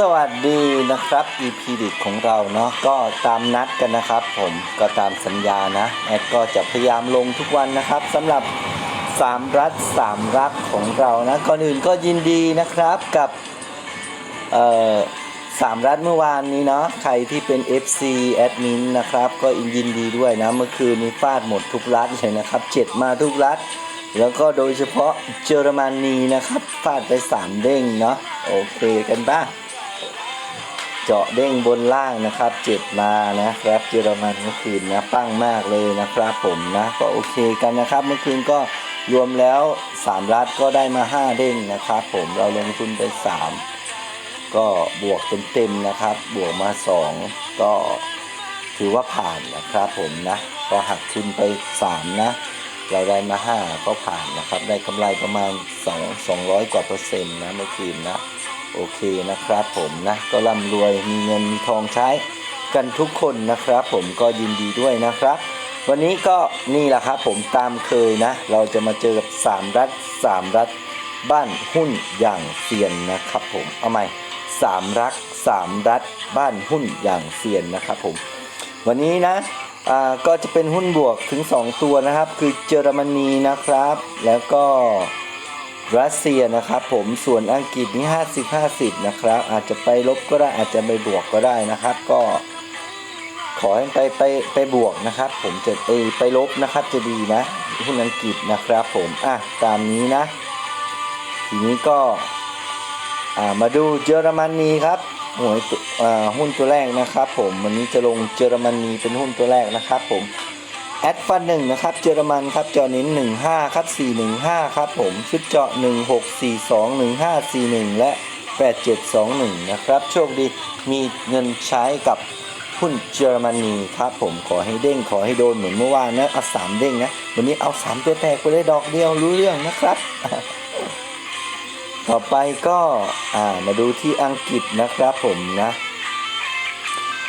สวัสดีนะครับ EP ดิกของเราเนาะก็ตามนัดกันนะครับ ผมก็ตามสัญญานะแอดก็จะพยายามลงทุกวันนะครับสำหรับสามรัฐสามรักของเรานะก่อนอื่นก็ยินดีนะครับกับเอ่อสามรัฐเมื่อวานนี้เนาะใครที่เป็น FC แอดมินนะครับ ก็ยินดีด้วยนะ เมื่อคืนนี้ฟาดหมดทุกรัฐเลยนะครับเจ็ดมาทุกรัฐ แล้วก็โดยเฉพาะเยอรมนีนะครับฟาดไปสามเด้งเนาะโอเคกันบ้าง เจาะเด้งบนล่างนะครับเจ็ดมานะครับเยอรมันเมื่อคืนนะปั้งมากเลยนะครับผมนะก็โอเคกันนะครับ เมื่อคืนก็รวมแล้ว3รัฐก็ได้มา 5 เด้งนะครับ ผมเราลงทุนไป 3 ก็บวกเต็มๆนะครับ บวกมา 2 ก็ถือว่าผ่านนะครับผมนะก็หักทุนไป 3 นะ เราได้มา 5 ก็ผ่านนะครับ ได้กำไรประมาณ 2 200 กว่าเปอร์เซ็นต์นะเมื่อคืนนะ โอเคนะครับผมนะก็ร่ำรวยมีเงินมีทองใช้กันทุกคนนะครับ ผมก็ยินดีด้วยนะครับ วันนี้ก็นี่แหละครับผมตามเคยนะ เราจะมาเจอกับ3รัฐ3รัฐบ้านหุ้นอย่างเซียนนะครับ ผมเอาใหม่3รัก3รัฐบ้านหุ้นอย่างเซียนนะครับผมวันนี้นะก็จะเป็นหุ้นบวกถึง 2 ตัวนะครับ คือเยอรมนีนะครับ แล้วก็ รัสเซียนะครับผมส่วนอังกฤษนี่50 50นะครับ อาจจะไปลบก็ได้อาจจะไปบวกก็ได้นะครับ ก็ ขอให้ไปไปไปบวกนะครับ ผมจะเอไปลบนะครับจะดีนะหุ้นอังกฤษนะครับ ผมอะตามนี้นะ ทีนี้ก็อ่ามาดูเยอรมนีครับหวยอ่าหุ้นตัวแรกนะครับ ผมวันนี้จะลงเยอรมนีเป็นหุ้นตัวแรกนะครับ ผม แอดฟันหนึ่งนะครับเยอรมันครับเจาะนิ้นหนึ่งห้าครับสี่หนึ่งห้าครับผมชุดเจาะหนึ่งหกสี่สองหนึ่งห้าสี่หนึ่งและแปดเจ็ดสองหนึ่งนะครับ โชคดีมีเงินใช้กับหุ้นเยอรมนีครับผมขอให้เด้งขอให้โดนเหมือนเมื่อวานนะเอาสามเด้งนะ วันนี้เอาสามตัวแตกไปเลยดอกเดียวรู้เรื่องนะครับ ต่อไปก็มาดูที่อังกฤษนะครับผมนะ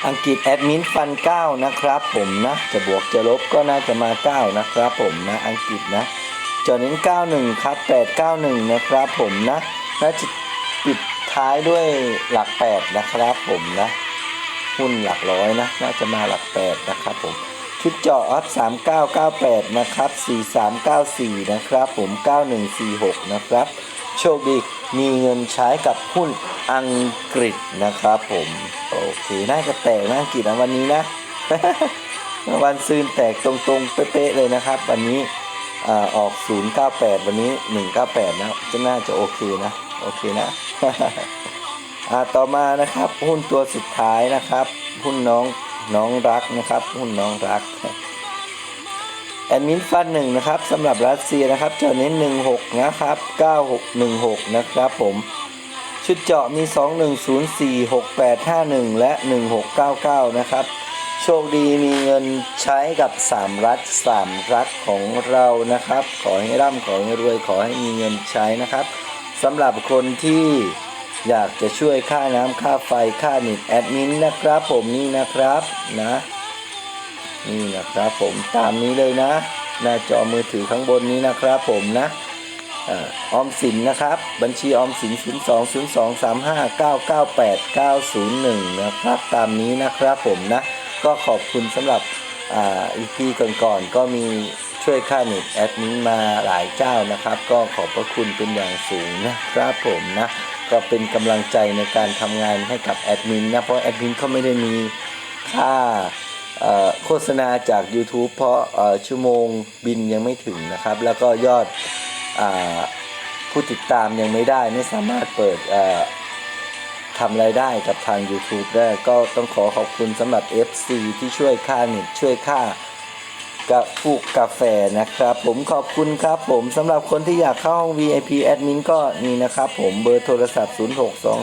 อังกฤษแอดมินฟัน 9 นะครับผมนะ จะบวกจะลบก็น่าจะมา 9 นะครับผมนะอังกฤษนะจอนิ้น91 ครับ 891 นะครับผมนะน่าจะปิดท้ายด้วยหลัก 8 นะครับผมนะหุ้นหลักร้อยนะน่าจะมาหลัก 8 นะครับผมชุดเจาะอัพ 3998 นะครับ 4394 นะครับผม 9146 นะครับ โชคดีมีเงินใช้กับหุ้นอังกฤษนะครับผมโอเคน่าจะแตกนะอังกฤษนะวันนี้นะวันซืนแตกตรงๆ เป๊ะๆเลยนะครับ วันนี้อออก098 วันนี้ 198 นะจะน่าจะโอเคนะ โอเคนะต่อมานะครับ หุ้นตัวสุดท้ายนะครับ หุ้นน้องน้องรักนะครับ หุ้นน้องรัก แอดมินฟันหนึ่งนะครับสำหรับรัสเซียนะครับเจาะเน้น16 นะครับ 9616 นะครับผมชุดเจาะมี 21046851 และ 1699 นะครับ โชคดีมีเงินใช้กับ 3 รัฐ3รัฐของเรานะครับ ขอให้ร่ำขอให้รวยขอให้มีเงินใช้นะครับสำหรับคนที่อยากจะช่วยค่าน้ำค่าไฟค่าเน็ตแอดมินนะครับผมนี่นะครับนะ นี่นะครับผมตามนี้เลยนะ หน้าจอมือถือข้างบนนี้นะครับผมนะออมสินนะครับ บัญชีออมสิน 0 2 0 2 3 5 9 9 8 9 0 1 นะครับตามนี้นะครับผมนะ ก็ขอบคุณสำหรับอีพีก่อนๆก็มีช่วยค่าเน็ตแอดมินมาหลายเจ้านะครับ ก็ขอบพระคุณเป็นอย่างสูงนะครับผมนะ ก็เป็นกำลังใจในการทำงานให้กับแอดมินนะ เพราะแอดมินเขาไม่ได้มีค่า โฆษณาจาก YouTube เพราะชั่วโมงบินยังไม่ถึงนะครับ แล้วก็ยอดอผู้ติดตามยังไม่ได้ไม่สามารถเปิดทำรายได้กับทาง YouTube ได้ก็ต้องขอขอบคุณสำหรับ FC ที่ช่วยค่าเน็ตช่วยค่ากาฟูกกาแฟนะครับ ผมขอบคุณครับผมสำหรับคนที่อยากเข้าห้อง VIP Admin ก็นี่นะครับ ผมเบอร์โทรศัพท์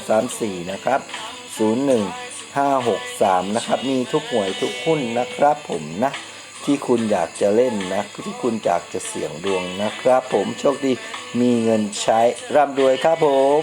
06234 นะครับ 01 563 นะครับ มีทุกหวยทุกหุ้นนะครับผมนะ ที่คุณอยากจะเล่นนะ ที่คุณอยากจะเสี่ยงดวงนะครับผมโชคดีมีเงินใช้ร่ำรวยครับผม